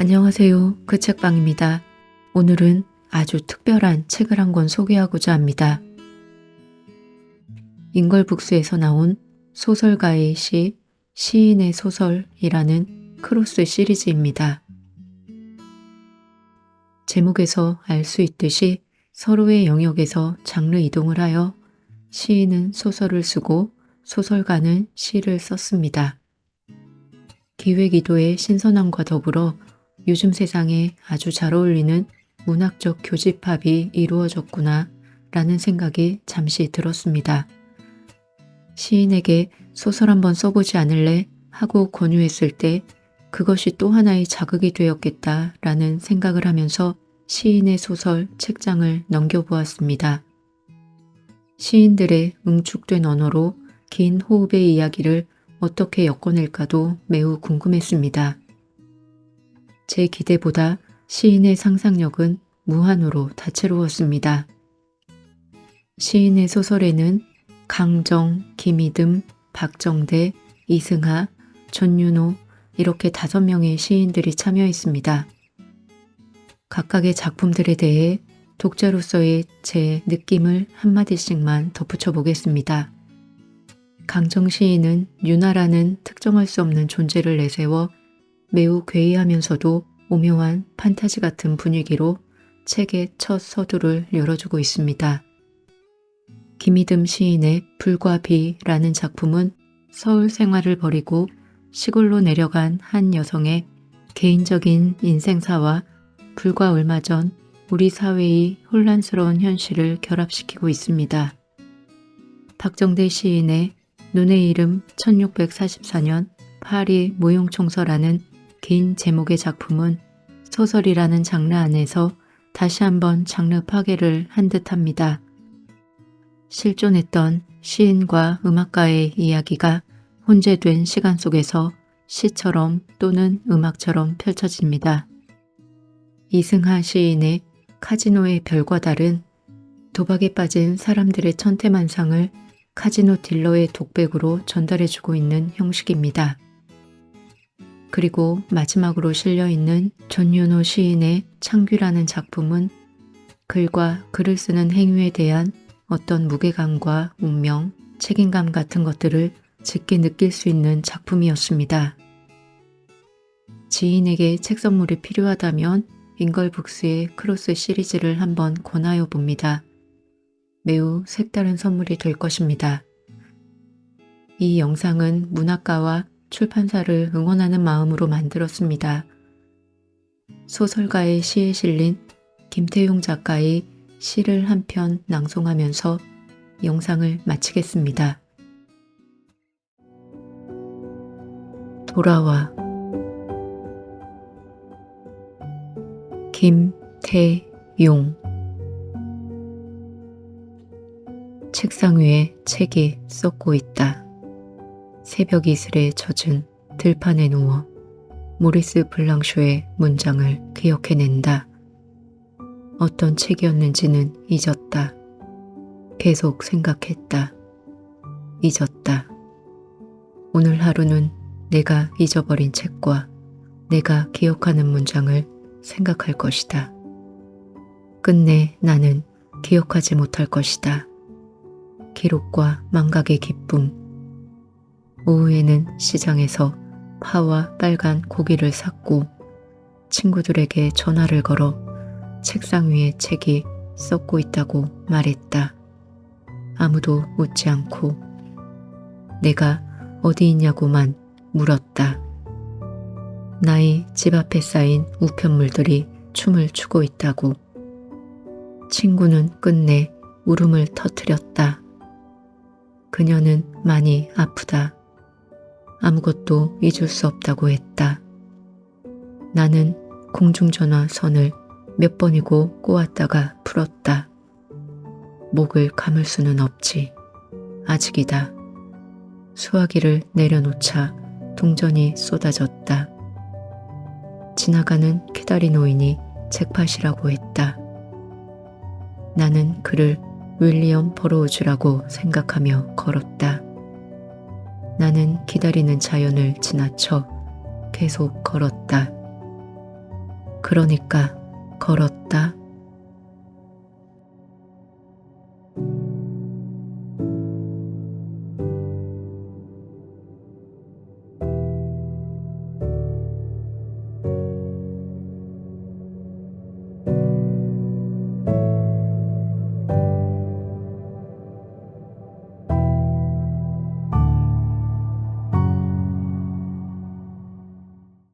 안녕하세요. 그 책방입니다. 오늘은 아주 특별한 책을 한 권 소개하고자 합니다. 인걸북스에서 나온 소설가의 시, 시인의 소설이라는 크로스 시리즈입니다. 제목에서 알 수 있듯이 서로의 영역에서 장르 이동을 하여 시인은 소설을 쓰고 소설가는 시를 썼습니다. 기회기도의 신선함과 더불어 요즘 세상에 아주 잘 어울리는 문학적 교집합이 이루어졌구나 라는 생각이 잠시 들었습니다. 시인에게 소설 한번 써보지 않을래 하고 권유했을 때 그것이 또 하나의 자극이 되었겠다 라는 생각을 하면서 시인의 소설 책장을 넘겨보았습니다. 시인들의 응축된 언어로 긴 호흡의 이야기를 어떻게 엮어낼까도 매우 궁금했습니다. 제 기대보다 시인의 상상력은 무한으로 다채로웠습니다. 시인의 소설에는 강정, 김이듬, 박정대, 이승하, 전윤호 이렇게 다섯 명의 시인들이 참여했습니다. 각각의 작품들에 대해 독자로서의 제 느낌을 한마디씩만 덧붙여 보겠습니다. 강정 시인은 유나라는 특정할 수 없는 존재를 내세워 매우 괴이하면서도 오묘한 판타지 같은 분위기로 책의 첫 서두를 열어주고 있습니다. 김이듬 시인의 불과 비라는 작품은 서울 생활을 버리고 시골로 내려간 한 여성의 개인적인 인생사와 불과 얼마 전 우리 사회의 혼란스러운 현실을 결합시키고 있습니다. 박정대 시인의 눈의 이름 1644년 파리 무용총서라는 긴 제목의 작품은 소설이라는 장르 안에서 다시 한번 장르 파괴를 한 듯합니다. 실존했던 시인과 음악가의 이야기가 혼재된 시간 속에서 시처럼 또는 음악처럼 펼쳐집니다. 이승하 시인의 카지노의 별과 다른 도박에 빠진 사람들의 천태만상을 카지노 딜러의 독백으로 전달해주고 있는 형식입니다. 그리고 마지막으로 실려 있는 전윤호 시인의 창규라는 작품은 글과 글을 쓰는 행위에 대한 어떤 무게감과 운명, 책임감 같은 것들을 짙게 느낄 수 있는 작품이었습니다. 지인에게 책 선물이 필요하다면 잉걸북스의 크로스 시리즈를 한번 권하여 봅니다. 매우 색다른 선물이 될 것입니다. 이 영상은 문학가와 출판사를 응원하는 마음으로 만들었습니다. 소설가의 시에 실린 김태용 작가의 시를 한 편 낭송하면서 영상을 마치겠습니다. 돌아와 김태용 책상 위에 책이 쏟고 있다. 새벽 이슬에 젖은 들판에 누워 모리스 블랑쇼의 문장을 기억해낸다. 어떤 책이었는지는 잊었다. 계속 생각했다. 잊었다. 오늘 하루는 내가 잊어버린 책과 내가 기억하는 문장을 생각할 것이다. 끝내 나는 기억하지 못할 것이다. 기록과 망각의 기쁨. 오후에는 시장에서 파와 빨간 고기를 샀고 친구들에게 전화를 걸어 책상 위에 책이 썩고 있다고 말했다. 아무도 웃지 않고 내가 어디 있냐고만 물었다. 나의 집 앞에 쌓인 우편물들이 춤을 추고 있다고. 친구는 끝내 울음을 터뜨렸다. 그녀는 많이 아프다. 아무것도 잊을 수 없다고 했다. 나는 공중전화 선을 몇 번이고 꼬았다가 풀었다. 목을 감을 수는 없지. 아직이다. 수화기를 내려놓자 동전이 쏟아졌다. 지나가는 키다리 노인이 잭팟이라고 했다. 나는 그를 윌리엄 버로우즈라고 생각하며 걸었다. 나는 기다리는 자연을 지나쳐 계속 걸었다. 그러니까 걸었다.